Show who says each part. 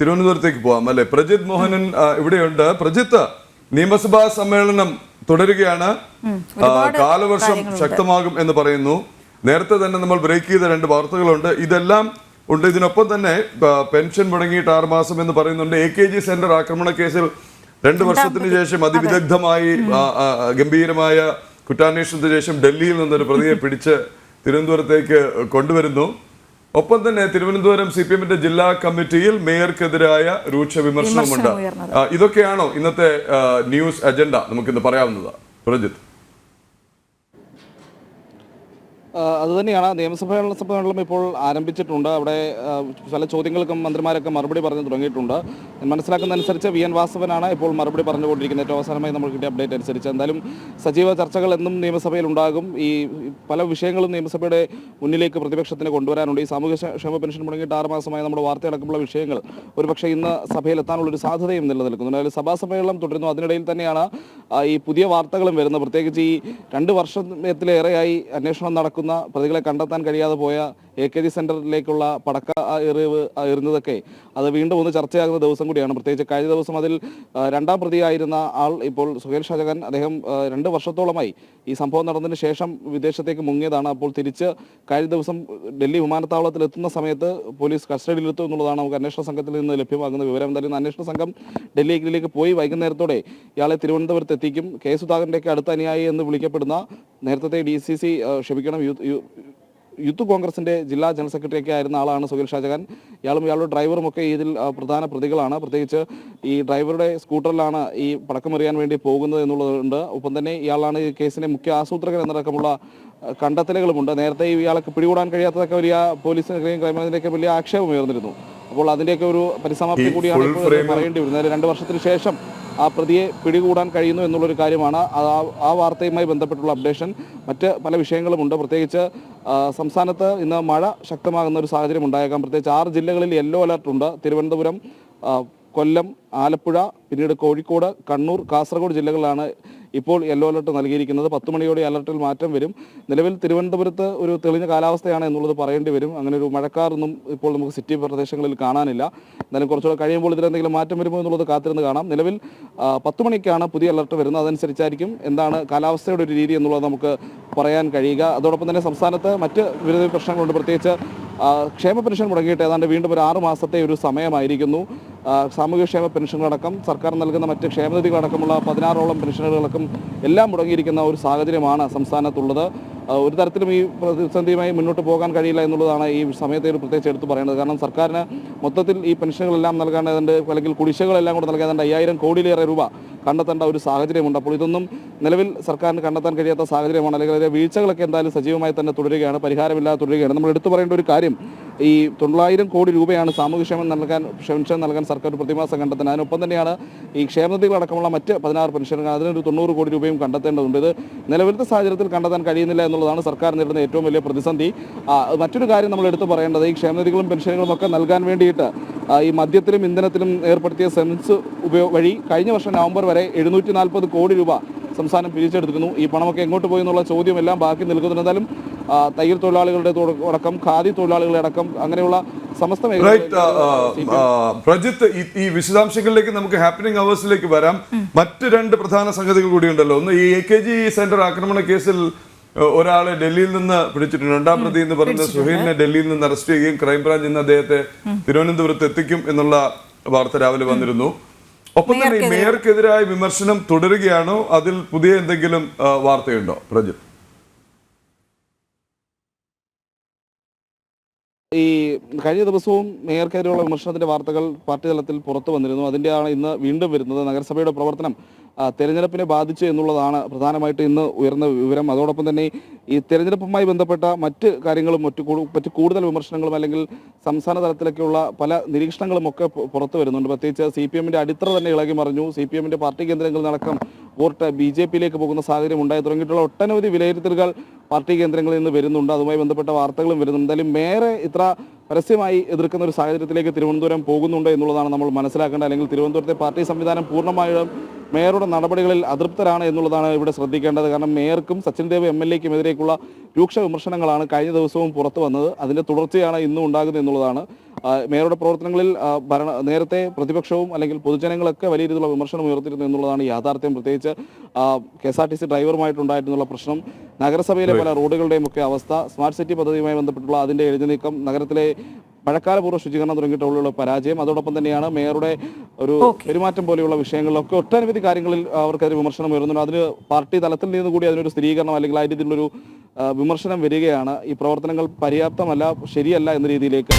Speaker 1: തിരുവനന്തപുരത്തേക്ക് പോവാം അല്ലെ? പ്രജിത് മോഹനൻ ഇവിടെയുണ്ട്. പ്രജിത്ത് നിയമസഭാ സമ്മേളനം തുടരുകയാണ്. കാലവർഷം ശക്തമാകും എന്ന് പറയുന്നു. നേരത്തെ തന്നെ നമ്മൾ ബ്രേക്ക് ചെയ്ത രണ്ട് വാർത്തകളുണ്ട്. ഇതെല്ലാം ഉണ്ട്. ഇതിനൊപ്പം തന്നെ പെൻഷൻ മുടങ്ങിയിട്ട് ആറ് മാസം എന്ന് പറയുന്നുണ്ട്. എ കെ ജി സെന്റർ ആക്രമണ കേസിൽ രണ്ട് വർഷത്തിന് ശേഷം അതിവിദഗ്ധമായി ഗംഭീരമായ കുറ്റാന്വേഷണത്തിന് ശേഷം ഡൽഹിയിൽ നിന്നൊരു പ്രതിയെ പിടിച്ച് തിരുവനന്തപുരത്തേക്ക് കൊണ്ടുവരുന്നു. ഒപ്പം തന്നെ തിരുവനന്തപുരം സി പി എമ്മിന്റെ ജില്ലാ കമ്മിറ്റിയിൽ മേയർക്കെതിരായ രൂക്ഷ വിമർശനമുണ്ട്. ഇതൊക്കെയാണോ ഇന്നത്തെ ന്യൂസ് അജണ്ട? നമുക്കിന്ന് പറയാവുന്നത്. പ്രജിത്ത്
Speaker 2: ആ, അതുതന്നെയാണ് നിയമസഭയുള്ള സമ്മേളനം ഇപ്പോൾ ആരംഭിച്ചിട്ടുണ്ട്. അവിടെ പല ചോദ്യങ്ങൾക്കും മന്ത്രിമാരൊക്കെ മറുപടി പറഞ്ഞു തുടങ്ങിയിട്ടുണ്ട്. മനസ്സിലാക്കുന്നതനുസരിച്ച് വി. എൻ. വാസവനാണ് ഇപ്പോൾ മറുപടി പറഞ്ഞുകൊണ്ടിരിക്കുന്നത്. ഏറ്റവും അവസാനമായി നമ്മൾ കിട്ടിയ അപ്ഡേറ്റ് അനുസരിച്ച്. എന്തായാലും സജീവ ചർച്ചകൾ എന്നും നിയമസഭയിൽ ഉണ്ടാകും ഈ പല വിഷയങ്ങളും നിയമസഭയുടെ മുന്നിലേക്ക് പ്രതിപക്ഷത്തിന് കൊണ്ടുവരാനുണ്ട്. ഈ സാമൂഹ്യ ക്ഷേമ പെൻഷൻ മുടങ്ങിയിട്ട് ആറ് മാസമായി നമ്മുടെ വാർത്തയടക്കമുള്ള വിഷയങ്ങൾ ഒരുപക്ഷെ ഇന്ന് ഒരു സാധ്യതയും നിലനിൽക്കുന്നുണ്ട്. അതിൽ സഭാ സമ്മേളനം തുടരുന്നു. അതിനിടയിൽ തന്നെയാണ് ഈ പുതിയ വാർത്തകളും വരുന്നത്. പ്രത്യേകിച്ച് ഈ രണ്ട് വർഷത്തിലേറെയായി അന്വേഷണം നടക്കുന്ന. പ്രതികളെ കണ്ടെത്താൻ കഴിയാതെ പോയ എ കെ ജി സെന്ററിലേക്കുള്ള പടക്ക എറിവ് എറിഞ്ഞതൊക്കെ. അത് വീണ്ടും ഒന്ന് ചർച്ചയാകുന്ന ദിവസം കൂടിയാണ്. പ്രത്യേകിച്ച് കഴിഞ്ഞ ദിവസം അതിൽ രണ്ടാം പ്രതിയായിരുന്ന ആൾ ഇപ്പോൾ സുഹേൽ ഷാജഹാൻ അദ്ദേഹം രണ്ട് വർഷത്തോളമായി ഈ സംഭവം നടന്നതിന് ശേഷം വിദേശത്തേക്ക് മുങ്ങിയതാണ്. അപ്പോൾ തിരിച്ച് കഴിഞ്ഞ ദിവസം ഡൽഹി വിമാനത്താവളത്തിൽ എത്തുന്ന സമയത്ത് പോലീസ് കസ്റ്റഡിയിലെത്തും എന്നുള്ളതാണ് നമുക്ക് അന്വേഷണ സംഘത്തിൽ നിന്ന് ലഭ്യമാകുന്ന വിവരം. എന്തായാലും അന്വേഷണ സംഘം ഡൽഹിയിലേക്ക് പോയി വൈകുന്നേരത്തോടെ ഇയാളെ തിരുവനന്തപുരത്ത് എത്തിക്കും. കെ സുധാകരന്റെയൊക്കെ അടുത്ത അനുയായി എന്ന് വിളിക്കപ്പെടുന്ന നേരത്തെ ഡി സി സി ക്ഷമിക്കണം യൂത്ത് യൂത്ത് കോൺഗ്രസിന്റെ ജില്ലാ ജനറൽ സെക്രട്ടറി ഒക്കെ ആയിരുന്ന ആളാണ് സുഖിൽ ഷാജഹാൻ. ഇയാളും ഇയാളുടെ ഡ്രൈവറും ഒക്കെ ഇതിൽ പ്രധാന പ്രതികളാണ്. പ്രത്യേകിച്ച് ഈ ഡ്രൈവറുടെ സ്കൂട്ടറിലാണ് ഈ പടക്കമെറിയാൻ വേണ്ടി പോകുന്നത് എന്നുള്ളതുണ്ട്. ഒപ്പം തന്നെ ഇയാളാണ് ഈ കേസിന്റെ മുഖ്യ ആസൂത്രകൻ എന്നടക്കമുള്ള കണ്ടെത്തലുകളുമുണ്ട്. നേരത്തെ ഇയാൾക്ക് പിടികൂടാൻ കഴിയാത്തതൊക്കെ വലിയ പോലീസിനെയും ക്രൈംബ്രാഞ്ചിനെയൊക്കെ വലിയ ആക്ഷേപം ഉയർന്നിരുന്നു. അപ്പോൾ അതിന്റെയൊക്കെ ഒരു പരിസമാപ്തി കൂടിയാണ് ഇപ്പോൾ പറയേണ്ടി വരുന്നത്. രണ്ട് വർഷത്തിന് ശേഷം ആ പ്രതിയെ പിടികൂടാൻ കഴിയുന്നു എന്നുള്ളൊരു കാര്യമാണ്. ആ- വാർത്തയുമായി ബന്ധപ്പെട്ടുള്ള അപ്ഡേഷൻ. മറ്റ് പല വിഷയങ്ങളുമുണ്ട്. പ്രത്യേകിച്ച് സംസ്ഥാനത്ത് ഇന്ന് മഴ ശക്തമാകുന്ന ഒരു സാഹചര്യം ഉണ്ടായേക്കാം. പ്രത്യേകിച്ച് ആറ് ജില്ലകളിൽ യെല്ലോ അലർട്ടുണ്ട്. തിരുവനന്തപുരം കൊല്ലം ആലപ്പുഴ പിന്നീട് കോഴിക്കോട് കണ്ണൂർ കാസർഗോഡ് ജില്ലകളിലാണ് ഇപ്പോൾ യെല്ലോ അലർട്ട് നൽകിയിരിക്കുന്നത്. പത്ത് മണിയോടെ അലർട്ടിൽ മാറ്റം വരും. നിലവിൽ തിരുവനന്തപുരത്ത് ഒരു തെളിഞ്ഞ കാലാവസ്ഥയാണ് എന്നുള്ളത് പറയേണ്ടി വരും. അങ്ങനെ ഒരു മഴക്കാറൊന്നും ഇപ്പോൾ നമുക്ക് സിറ്റി പ്രദേശങ്ങളിൽ കാണാനില്ല. എന്നാലും കുറച്ചുകൂടെ കഴിയുമ്പോൾ ഇതിലെന്തെങ്കിലും മാറ്റം വരുമോ എന്നുള്ളത് കാത്തിരുന്ന് കാണാം. നിലവിൽ പത്ത് മണിക്കാണ് പുതിയ അലർട്ട് വരുന്നത്. അതനുസരിച്ചായിരിക്കും എന്താണ് കാലാവസ്ഥയുടെ ഒരു രീതി എന്നുള്ളത് നമുക്ക് പറയാൻ കഴിയുക. അതോടൊപ്പം തന്നെ സംസ്ഥാനത്ത് മറ്റ് വിവിധ പ്രശ്നങ്ങളുണ്ട്. പ്രത്യേകിച്ച് ക്ഷേമ പെൻഷൻ മുടങ്ങിയിട്ട് ഏതാണ്ട് വീണ്ടും ഒരു ആറ് മാസത്തെ ഒരു സമയമായിരിക്കുന്നു. സാമൂഹ്യക്ഷേമ പെൻഷനുകളടക്കം സർക്കാർ നൽകുന്ന മറ്റ് ക്ഷേമനിധികളടക്കമുള്ള പതിനാറോളം പെൻഷനുകളടക്കം എല്ലാം മുടങ്ങിയിരിക്കുന്ന ഒരു സാഹചര്യമാണ് സംസ്ഥാനത്തുള്ളത്. ഒരു തരത്തിലും ഈ പ്രതിസന്ധിയുമായി മുന്നോട്ട് പോകാൻ കഴിയില്ല എന്നുള്ളതാണ് ഈ സമയത്തെ പ്രത്യേകിച്ച് എടുത്തു പറയുന്നത് കാരണം സർക്കാരിന് മൊത്തത്തിൽ ഈ പെൻഷനുകളെല്ലാം നൽകേണ്ടതുണ്ട് അല്ലെങ്കിൽ കുടിശ്ശികളെല്ലാം കൂടെ നൽകേണ്ടത് അയ്യായിരം കോടിയിലേറെ രൂപ കണ്ടെത്തേണ്ട ഒരു സാഹചര്യമുണ്ട്. അപ്പോൾ ഇതൊന്നും നിലവിൽ സർക്കാരിന് കണ്ടെത്താൻ കഴിയാത്ത സാഹചര്യമാണ്. അല്ലെങ്കിൽ അതിലെ വീഴ്ചകളൊക്കെ എന്തായാലും സജീവമായി തന്നെ തുടരുകയാണ്. പരിഹാരമില്ലാതെ തുടരുകയാണ്. നമ്മൾ എടുത്തു പറയേണ്ട ഒരു കാര്യം ഈ തൊള്ളായിരം കോടി രൂപയാണ് സാമൂഹ്യക്ഷേമം നൽകാൻ പെൻഷൻ നൽകാൻ സർക്കാർ പ്രതിമാസം കണ്ടെത്തുന്നത്. അതിനൊപ്പം തന്നെയാണ് ഈ ക്ഷേമനിധികളടക്കമുള്ള മറ്റ് പതിനാറ് പെൻഷനുകൾ അതിനൊരു തൊണ്ണൂറ് കോടി രൂപയും കണ്ടെത്തേണ്ടതുണ്ട്. ഇത് നിലവിലത്തെ സാഹചര്യത്തിൽ കണ്ടെത്താൻ കഴിയുന്നില്ല എന്നുള്ളതാണ് സർക്കാർ നേരിടുന്ന ഏറ്റവും വലിയ പ്രതിസന്ധി. മറ്റൊരു കാര്യം നമ്മൾ എടുത്തു പറയേണ്ടത് ഈ ക്ഷേമനിധികളും പെൻഷനുകളും ഒക്കെ നൽകാൻ വേണ്ടിയിട്ട് ഈ മദ്യത്തിലും ഇന്ധനത്തിലും ഏർപ്പെടുത്തിയ സെൻസ് ഉപയോഗ വഴി കഴിഞ്ഞ വർഷം നവംബർ വരെ എഴുന്നൂറ്റി കോടി രൂപ സംസ്ഥാനം പിരിച്ചെടുത്തിരുന്നു. ഈ പണമൊക്കെ എങ്ങോട്ട് പോയി എന്നുള്ള ചോദ്യം എല്ലാം ബാക്കി നിൽക്കുന്നുണ്ട്. എന്തായാലും തയ്യൽ തൊഴിലാളികളുടെ അടക്കം ഖാദി തൊഴിലാളികളുടെ അടക്കം അങ്ങനെയുള്ള സമസ്ത
Speaker 1: പ്രജിത്ത് ഈ- ഈ വിശദാംശങ്ങളിലേക്ക് നമുക്ക് ഹാപ്പനിങ് അവേഴ്സിലേക്ക് വരാം. മറ്റു രണ്ട് പ്രധാന സംഗതികൾ കൂടി ഉണ്ടല്ലോ. ഒന്ന് ഈ എ കെ ജി സെന്റർ ആക്രമണ കേസിൽ ഒരാളെ ഡൽഹിയിൽ നിന്ന് പിടിച്ചിട്ടുണ്ട്. രണ്ടാം പ്രതി എന്ന് പറയുന്ന സുഹീലിനെ ഡൽഹിയിൽ നിന്ന് അറസ്റ്റ് ചെയ്യുകയും ക്രൈംബ്രാഞ്ച് ഇന്ന് അദ്ദേഹത്തെ തിരുവനന്തപുരത്ത് എത്തിക്കും എന്നുള്ള വാർത്ത രാവിലെ വന്നിരുന്നു. ഒപ്പം തന്നെ മേയർക്കെതിരായ വിമർശനം തുടരുകയാണോ? അതിൽ പുതിയ എന്തെങ്കിലും വാർത്തയുണ്ടോ? പ്രജിത്ത്.
Speaker 2: ഈ കഴിഞ്ഞ ദിവസവും മേയർക്കെതിരെയുള്ള വിമർശനത്തിന്റെ വാർത്തകൾ പാർട്ടി തലത്തിൽ പുറത്തു വന്നിരുന്നു. അതിന്റെയാണ് ഇന്ന് വീണ്ടും വരുന്നത്. നഗരസഭയുടെ പ്രവർത്തനം തെരഞ്ഞെടുപ്പിനെ ബാധിച്ചു എന്നുള്ളതാണ് പ്രധാനമായിട്ട് ഇന്ന് ഉയർന്ന വിവരം. അതോടൊപ്പം തന്നെ ഈ തെരഞ്ഞെടുപ്പുമായി ബന്ധപ്പെട്ട മറ്റ് കാര്യങ്ങളും മറ്റു മറ്റ് കൂടുതൽ വിമർശനങ്ങളും അല്ലെങ്കിൽ സംസ്ഥാന തലത്തിലൊക്കെയുള്ള പല നിരീക്ഷണങ്ങളും ഒക്കെ പുറത്തു വരുന്നുണ്ട്. പ്രത്യേകിച്ച് സി പി എമ്മിന്റെ അടിത്തറ തന്നെ ഇളകി മറിഞ്ഞു. സി പി എമ്മിന്റെ പാർട്ടി കേന്ദ്രങ്ങളിൽ നടക്കം വോട്ട് ബി ജെ പിയിലേക്ക് പോകുന്ന സാഹചര്യം ഉണ്ടായി തുടങ്ങിയിട്ടുള്ള ഒട്ടനവധി വിലയിരുത്തലുകൾ പാർട്ടി കേന്ദ്രങ്ങളിൽ നിന്ന് വരുന്നുണ്ട്. അതുമായി ബന്ധപ്പെട്ട വാർത്തകളും വരുന്നുണ്ട്. എന്തായാലും മേയറെ ഇത്ര പരസ്യമായി എതിർക്കുന്ന ഒരു സാഹചര്യത്തിലേക്ക് തിരുവനന്തപുരം പോകുന്നുണ്ട് എന്നുള്ളതാണ് നമ്മൾ മനസ്സിലാക്കേണ്ടത്. അല്ലെങ്കിൽ തിരുവനന്തപുരത്തെ പാർട്ടി സംവിധാനം പൂർണമായും മേയറുടെ നടപടികളിൽ അതൃപ്തരാണ് എന്നുള്ളതാണ് ഇവിടെ ശ്രദ്ധിക്കേണ്ടത്. കാരണം മേയർക്കും സച്ചിൻ ദേവ് എം എൽ എക്കും എതിരേക്കുള്ള രൂക്ഷ വിമർശനങ്ങളാണ് കഴിഞ്ഞ ദിവസവും പുറത്തു വന്നത്. അതിന്റെ തുടർച്ചയാണ് ഇന്നും ഉണ്ടാകുന്നത് എന്നുള്ളതാണ്. മേയറുടെ പ്രവർത്തനങ്ങളിൽ ഭരണ നേരത്തെ പ്രതിപക്ഷവും അല്ലെങ്കിൽ പൊതുജനങ്ങളൊക്കെ വലിയ രീതിയിലുള്ള വിമർശനം ഉയർത്തിരുന്നു എന്നുള്ളതാണ് യാഥാർത്ഥ്യം. പ്രത്യേകിച്ച് K S R T C ഡ്രൈവറുമായിട്ടുണ്ടായിരുന്നുള്ള പ്രശ്നം നഗരസഭയിലെ പല റോഡുകളുടെയും ഒക്കെ അവസ്ഥ സ്മാർട്ട് സിറ്റി പദ്ധതിയുമായി ബന്ധപ്പെട്ടുള്ള അതിന്റെ എഴുതി നീക്കം നഗരത്തിലെ മഴക്കാലപൂർവ ശുചീകരണം തുടങ്ങിയിട്ടുള്ള പരാജയം അതോടൊപ്പം തന്നെയാണ് മേയറുടെ ഒരു പെരുമാറ്റം പോലെയുള്ള വിഷയങ്ങളിലൊക്കെ ഒട്ടനവധി കാര്യങ്ങളിൽ അവർക്കെതിരെ വിമർശനം ഉയർന്നുണ്ട്. അതിന് പാർട്ടി തലത്തിൽ നിന്ന് കൂടി അതിനൊരു സ്ഥിരീകരണം അല്ലെങ്കിൽ ആ രീതിയിലുള്ളൊരു വിമർശനം വരികയാണ്. ഈ പ്രവർത്തനങ്ങൾ പര്യാപ്തമല്ല ശരിയല്ല എന്ന രീതിയിലേക്ക്.